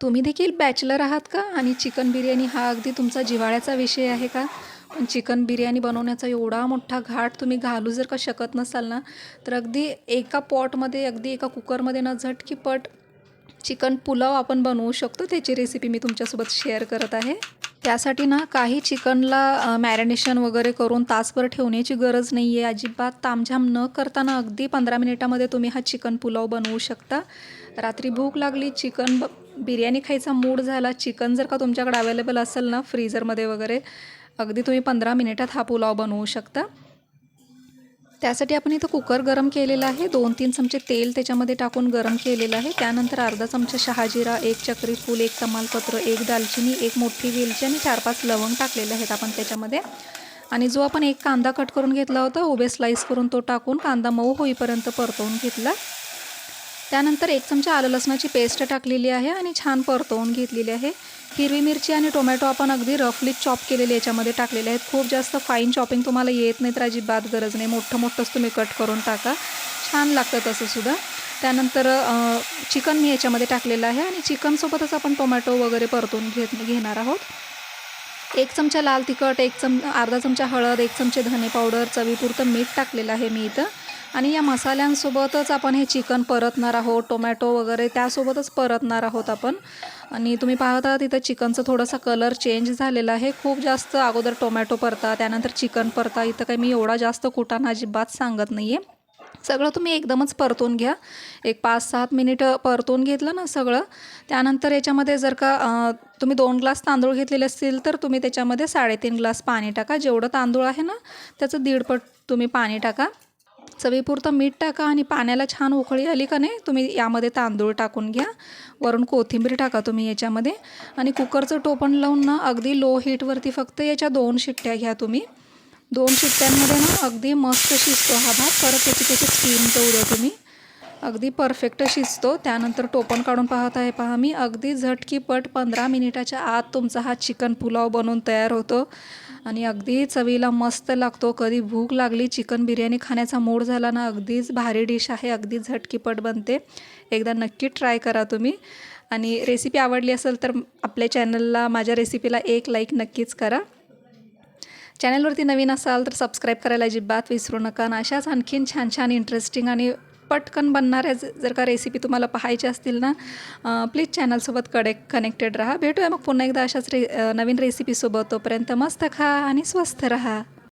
तुम्ही देखील बॅचलर आहात का? आणि चिकन बिर्याणी हा अगदी तुमचा जिव्हाळ्याचा विषय आहे का? पण चिकन बिर्याणी बनवण्याचा एवढा मोठा घाट तुम्ही घालू जर का शकत नसाल ना तर अगदी एका पॉटमध्ये अगदी एका कुकरमध्ये ना झटकीपट चिकन पुलाव आपण बनवू शकतो. त्याची रेसिपी मी तुमच्यासोबत शेअर करत आहे. त्यासाठी ना काही चिकनला मॅरिनेशन वगैरे करून तासभर ठेवण्याची गरज नाही आहे अजिबात तामझाम न करताना अगदी पंधरा मिनिटामध्ये तुम्ही हा चिकन पुलाव बनवू शकता. रात्री भूक लागली चिकन ब बिर्याणी खायचा मूड झाला चिकन जर का तुमच्याकडे अवेलेबल असेल ना फ्रीजरमध्ये वगैरे अगदी तुम्ही पंधरा मिनिटात हा पुलाव बनवू शकता. त्यासाठी आपण इथं कुकर गरम केलेला आहे दोन तीन चमचे तेल त्याच्यामध्ये टाकून गरम केलेलं आहे. त्यानंतर अर्धा चमचा शहाजिरा एक चक्री फूल एक तमालपत्र एक दालचिनी एक मोठी वेलची आणि चार पाच लवंग टाकलेले आहेत आपण त्याच्यामध्ये. आणि जो आपण एक कांदा कट करून घेतला होता उभे स्लाईस करून तो टाकून कांदा मऊ होईपर्यंत परतवून घेतला. त्यानंतर एक चमचा आलं लसणाची पेस्ट टाकलेली आहे आणि छान परतवून घेतलेली आहे. हिरवी मिरची आणि टोमॅटो आपण अगदी रफली चॉप केलेले याच्यामध्ये टाकलेले आहेत. खूप जास्त फाईन चॉपिंग तुम्हाला येत नाही तर अजिबात. गरज नाही. मोठं मोठंच तुम्ही कट करून टाका. छान लागतं तसं सुद्धा. त्यानंतर चिकन मी याच्यामध्ये टाकलेलं आहे. आणि चिकनसोबतच आपण टोमॅटो वगैरे परतून घेत घेणार आहोत. एक चमचा लाल तिखट एक चम अर्धा चमचा हळद एक चमचे धने पावडर चवीपुरतं मीठ टाकलेलं आहे मी इथं. आणि या मसाल्यांसोबतच आपण हे चिकन परतणार आहोत टोमॅटो वगैरे त्यासोबतच परतणार आहोत आपण. आणि तुम्ही पाहत आहात तिथं चिकनचं थोडासा कलर चेंज झालेला आहे. खूप जास्त अगोदर टोमॅटो परता त्यानंतर चिकन परता. इथं काही मी एवढा जास्त कुटाणा अजिबात सांगत नाही आहे सगळं तुम्ही एकदमच परतून घ्या. एक पाच सात मिनिटं परतून घेतलं ना सगळं त्यानंतर याच्यामध्ये जर का तुम्ही दोन ग्लास तांदूळ घेतलेले असतील तर तुम्ही त्याच्यामध्ये साडेतीन ग्लास पाणी टाका. जेवढं तांदूळ आहे ना त्याचं दीडपट तुम्ही पाणी टाका. चवीपुरतं मीठ टाका आणि पाण्याला छान उकळी आली का नाही तुम्ही यामध्ये तांदूळ टाकून घ्या. वरून कोथिंबीर टाका तुम्ही याच्यामध्ये. आणि कुकरचं टोपण लावून ना अगदी लो हीटवरती फक्त याच्या दोन शिट्ट्या घ्या तुम्ही. दोन शिट्ट्यांमध्ये ना अगदी मस्त शिजतो हा भात. परत त्याची त्याची स्टीम जाऊ द्या तुम्ही. अगदी परफेक्ट शिजतो. त्यानंतर टोपण काढून पाहत आहे पहा मी. अगदी झटकीपट पंधरा मिनिटाच्या आत तुमचा हा चिकन पुलाव बनवून तयार होतो. आणि अगदी चवीला मस्त लागतो. कधी भूक लागली चिकन बिर्याणी खाण्याचा मूड झाला ना अगदीच भारी डिश आहे. अगदी झटकीपट बनते. एकदा नक्की ट्राय करा तुम्ही. आणि रेसिपी आवडली असेल तर आपल्या चॅनलला माझ्या रेसिपीला एक लाईक नक्कीच करा. चॅनलवरती नवीन असाल तर सबस्क्राईब करायला अजिबात विसरू नका. आणि अशाच आणखीन छान छान इंटरेस्टिंग आणि पटकन बनणाऱ्या जर का रेसिपी तुम्हाला पाहायची असतील ना प्लीज चॅनलसोबत कडे कनेक्टेड राहा. भेटूया मग पुन्हा एकदा अशाच रे नवीन रेसिपीसोबत तोपर्यंत मस्त खा आणि स्वस्थ रहा.